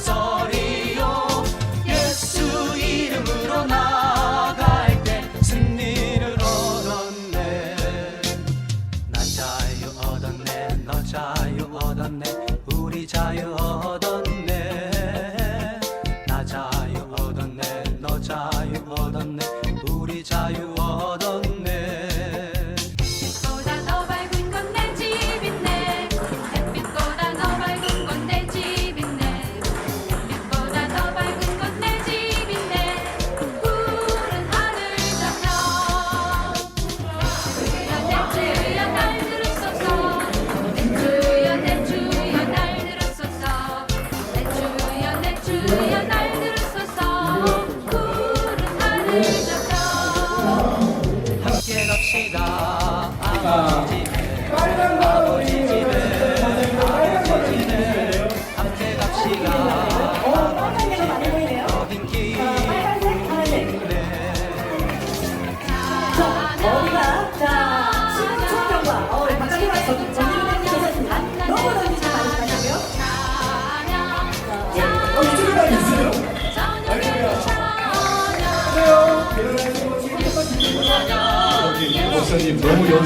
そ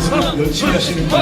연습 열심히 하시는 분.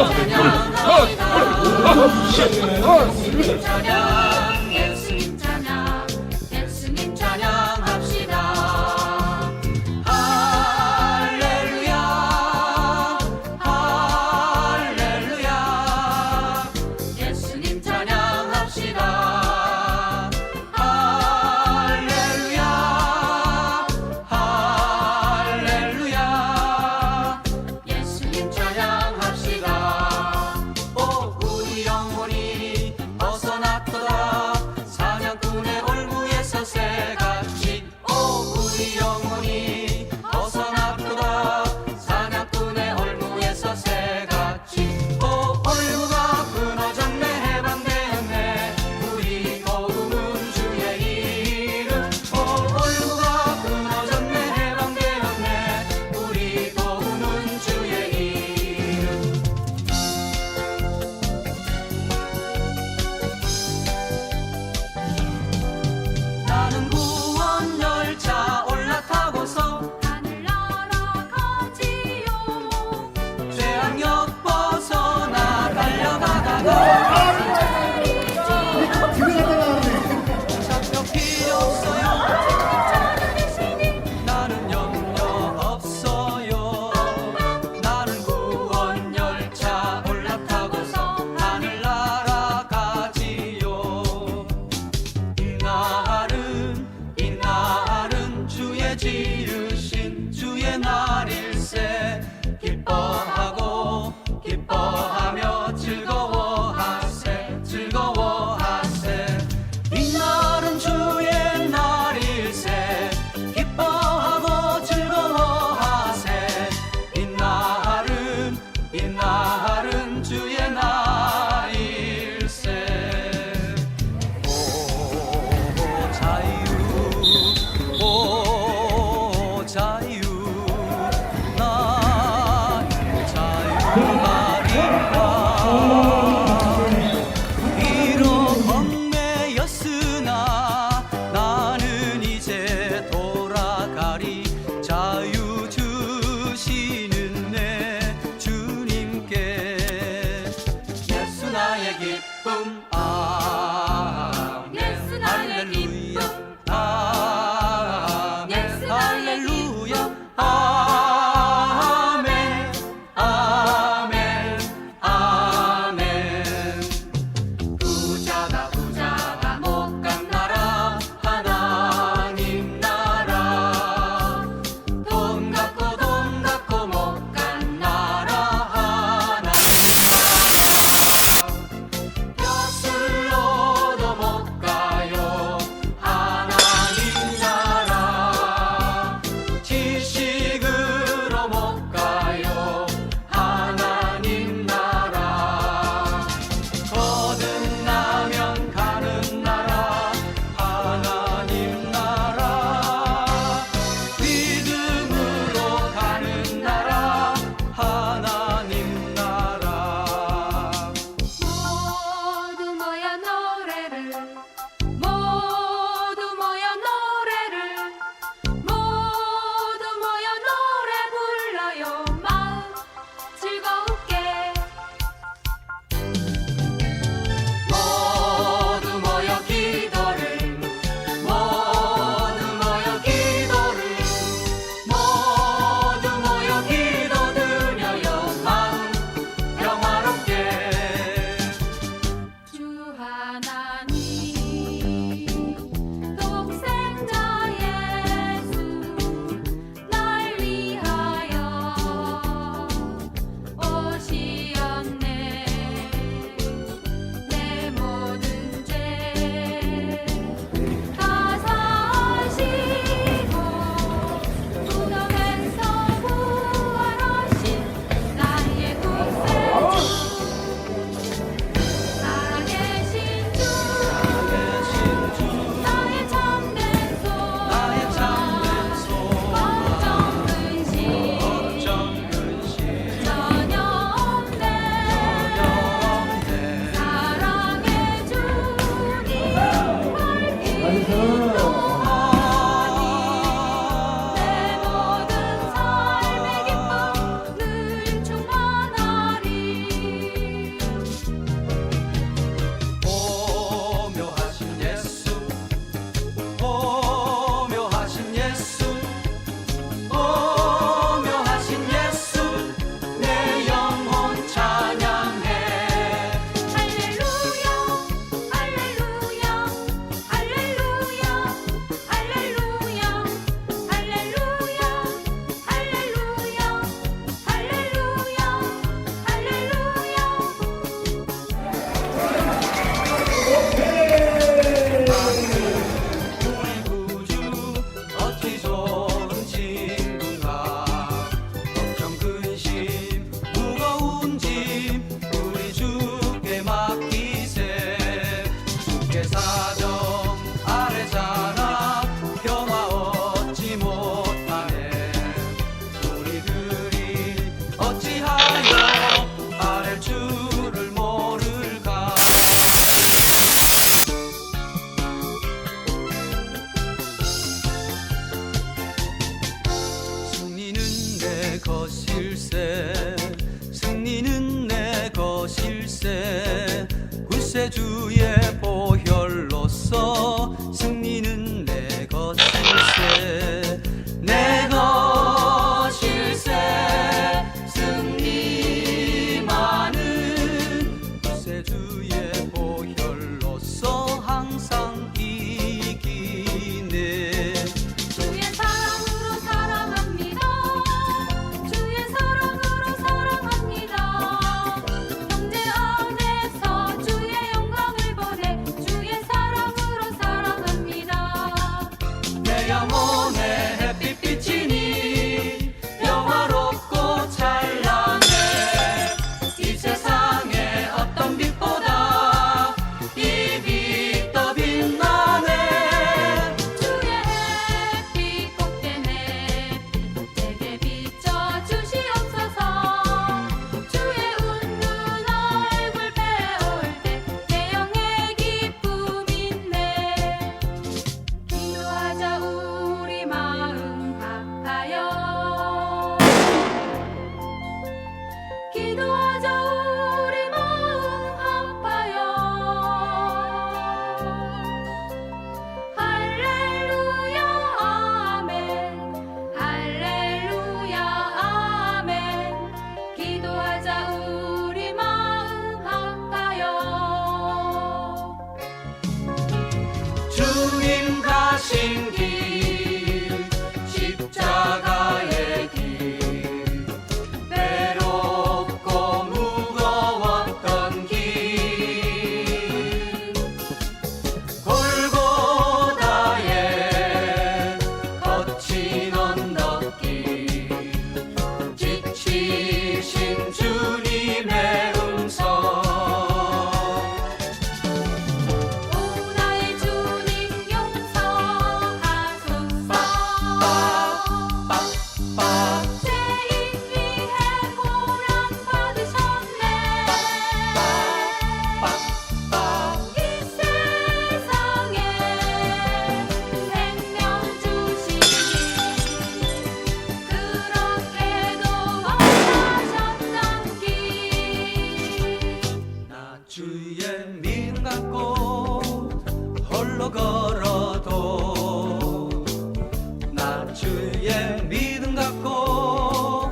주의 믿음 갖고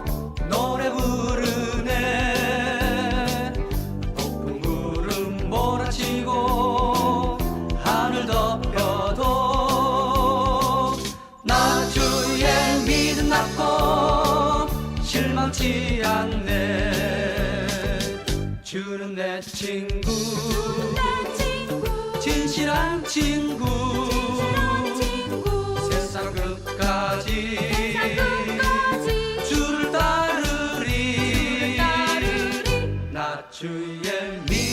노래 부르네. 폭풍 구름 몰아치고 하늘 덮여도 나 주의 믿음 갖고 실망치 않네. 주는 내 친구 czuje mi.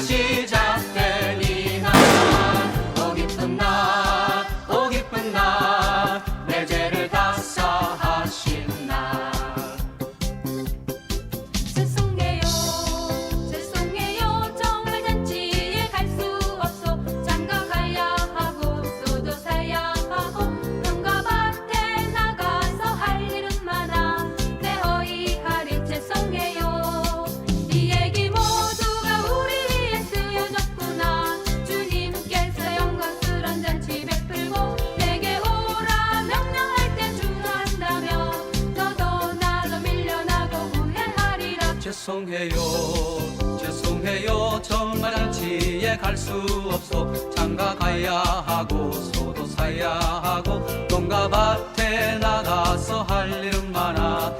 시작. 죄송해요. 죄송해요. 정말 잔치에 갈 수 없어. 장가 가야 하고 소도 사야 하고 농가 밭에 나가서 할 일은 많아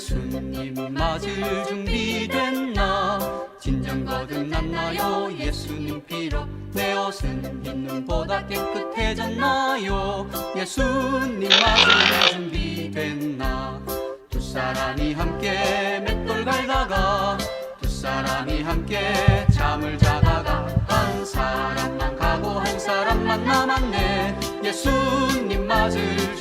예수님 맞을 준비됐나. 진정 거듭났나요? 예수님 피로 내 옷은 있는보다 깨끗해졌나요? 예수님 맞을 준비됐나. 두 사람이 함께 맷돌 갈다가 두 사람이 함께 잠을 자다가 한 사람만 가고 한 사람만 남았네. 예수님 맞을